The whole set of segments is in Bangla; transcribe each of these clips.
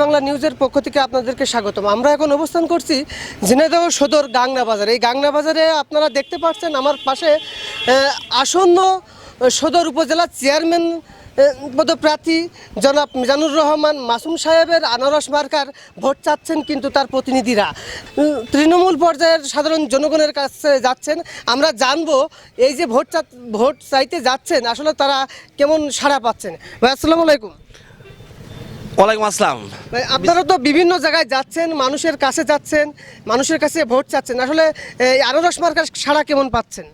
বাংলা নিউজের পক্ষ থেকে আপনাদেরকে স্বাগতম। আমরা এখন অবস্থান করছি ঝিনাইদহ সদর গাংনা বাজারে। এই গাংনা বাজারে আপনারা দেখতে পাচ্ছেন আমার পাশে আসন্ন সদর উপজেলার চেয়ারম্যান পদপ্রার্থী জনাব মিজানুর রহমান, মাসুম সাহেবের আনারস মার্কার ভোট চাচ্ছেন কিন্তু তার প্রতিনিধিরা। তৃণমূল পর্যায়ের সাধারণ জনগণের কাছে যাচ্ছেন। আমরা জানব এই যে ভোট ভোট চাইতে যাচ্ছেন, আসলে তারা কেমন সাড়া পাচ্ছেন। আসসালামু আলাইকুম। ওয়ালাইকুম আসসালাম। ভাই, আপনারা তো বিভিন্ন জায়গায় যাচ্ছেন মানুষের কাছে যাচ্ছেন মানুষের কাছে ভোট চাচ্ছেন। আসলে এই আনারস মার্কার সাড়া কেমন পাচ্ছেন?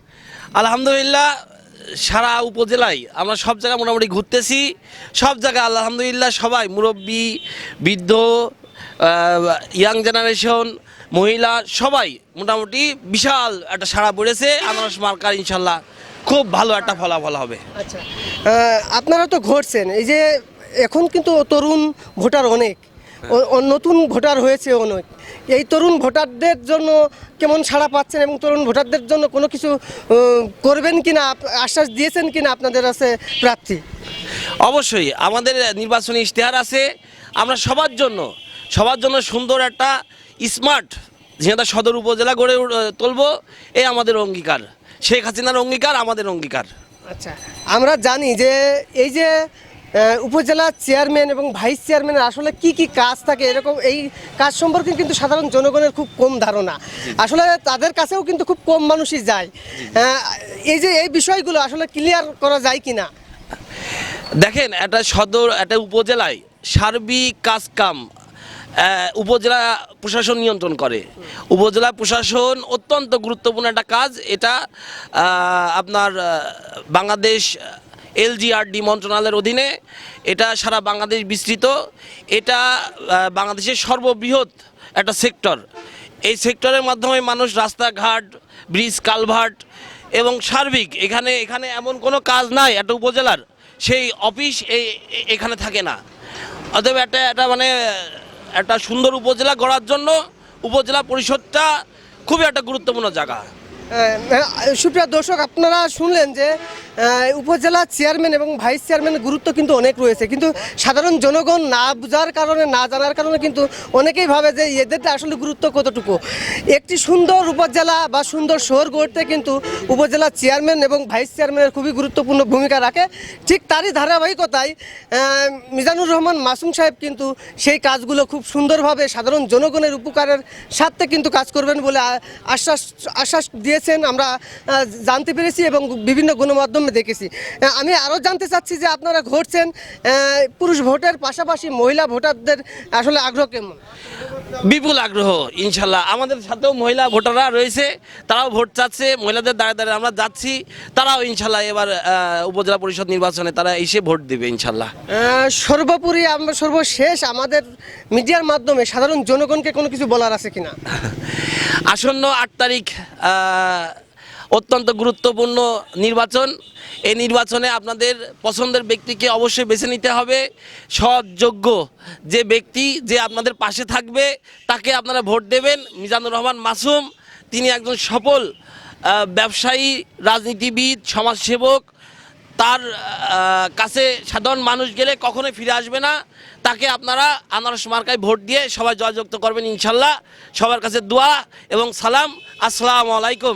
আলহামদুলিল্লাহ সারা উপজেলায় আমরা সব জায়গায় মোটামুটি ঘুরতেছি। সব জায়গায় আলহামদুলিল্লাহ সবাই মুরব্বী বৃদ্ধ ইয়াং জেনারেশন মহিলা সবাই মোটামুটি বিশাল একটা সাড়া পড়েছে। আনারস মার্কার ইনশাল্লাহ খুব ভালো একটা ফলাফল হবে। আচ্ছা আপনারা তো ঘটছেন এই যে এখন কিন্তু তরুণ ভোটার অনেক। নতুন ভোটার হয়েছে অনেক। এই তরুণ ভোটারদের জন্য কেমন সাড়া পাচ্ছেন এবং তরুণ ভোটারদের জন্য কোনো কিছু করবেন কিনা আশ্বাস দিয়েছেন কিনা আপনাদের আছে প্রার্থী? অবশ্যই আমাদের নির্বাচনী ইশতেহার আছে। আমরা সবার জন্য সবার জন্য সুন্দর একটা স্মার্ট ঝিনাদা সদর উপজেলা গড়ে তুলবো এই আমাদের অঙ্গীকার। শেখ হাসিনার অঙ্গীকার আমাদের অঙ্গীকার। আচ্ছা আমরা জানি যে এই যে উপজেলা চেয়ারম্যান এবং ভাইস চেয়ারম্যানের আসলে কি কি কাজ থাকে? এরকম এই কাজ সম্পর্কে কিন্তু সাধারণ জনগণের খুব কম ধারণা। আসলে তাদের কাছেও কিন্তু খুব কম মানুষই যায়। এই যে এই বিষয়গুলো আসলে ক্লিয়ার করা যায় কি না দেখেন একটা সদর একটা উপজেলায় সার্বিক কাজকাম আহ, উপজেলা প্রশাসন নিয়ন্ত্রণ করে। উপজেলা প্রশাসন অত্যন্ত গুরুত্বপূর্ণ একটা কাজ। এটা আপনার বাংলাদেশ এলজিআরডি মন্ত্রণালয়ের অধীনে এটা সারা বাংলাদেশ বিস্তৃত। এটা বাংলাদেশের সর্ববৃহৎ একটা সেক্টর। এই সেক্টরের মাধ্যমে মানুষ রাস্তাঘাট, ব্রিজ, কালভার্ট এবং সার্বিক এখানে এখানে এমন কোনো কাজ নাই একটা উপজেলার। সেই অফিস এই এখানে থাকে না। অতএব একটা একটা মানে একটা সুন্দর উপজেলা গড়ার জন্য উপজেলা পরিষদটা খুবই একটা গুরুত্বপূর্ণ জায়গা। সুপ্রিয় দর্শক, আপনারা শুনলেন যে উপজেলা চেয়ারম্যান এবং ভাইস চেয়ারম্যানের গুরুত্ব কিন্তু অনেক রয়েছে। কিন্তু সাধারণ জনগণ না বোঝার কারণে, না জানার কারণে কিন্তু অনেকেই ভাবে যে এদেরটা আসলে গুরুত্ব কতটুকু। একটি সুন্দর উপজেলা বা সুন্দর শহর গড়তে কিন্তু উপজেলা চেয়ারম্যান এবং ভাইস চেয়ারম্যানের খুবই গুরুত্বপূর্ণ ভূমিকা রাখে। ঠিক তারই ধারাবাহিকতায় মিজানুর রহমান মাসুম সাহেব কিন্তু সেই কাজগুলো খুব সুন্দরভাবে সাধারণ জনগণের উপকারের স্বার্থে কিন্তু কাজ করবেন বলে আশ্বাস আশ্বাস দিয়েছেন। আমরা জানতে পেরেছি এবং বিভিন্ন গণমাধ্যমে দেখেছি। আমি আরও জানতে চাচ্ছি যে আপনারা ঘটছেন পুরুষ ভোটের পাশাপাশি মহিলা ভোটারদের আসলে আগ্রহ কেমন? বিপুল আগ্রহ ইনশাল্লাহ। আমাদের সাথেও মহিলা ভোটাররা রয়েছে তারাও ভোট চাচ্ছে মহিলাদের দাঁড়ে দাঁড়িয়ে আমরা যাচ্ছি তারাও ইনশাল্লাহ এবার উপজেলা পরিষদ নির্বাচনে তারা এসে ভোট দেবে ইনশাল্লাহ। সর্বোপরি আমরা সর্বশেষ আমাদের মিডিয়ার মাধ্যমে সাধারণ জনগণকে কোনো কিছু বলার আছে কিনা? আসন্ন আট তারিখ আহ, অত্যন্ত গুরুত্বপূর্ণ নির্বাচন। এই নির্বাচনে আপনাদের পছন্দের ব্যক্তিকে অবশ্যই বেছে নিতে হবে। সৎ যোগ্য যে ব্যক্তি যে আপনাদের পাশে থাকবে, তাকে আপনারা ভোট দেবেন। মিজানুর রহমান মাসুম, তিনি একজন সফল ব্যবসায়ী, রাজনীতিবিদ, সমাজসেবক। তার কাছে সাধারণ মানুষ গেলে কখনোই ফিরে আসবে না। তাকে আপনারা আনারস মার্কায় ভোট দিয়ে সবাই জয়যুক্ত করবেন ইনশাল্লাহ। সবার কাছে দোয়া এবং সালাম। আসসালামু আলাইকুম।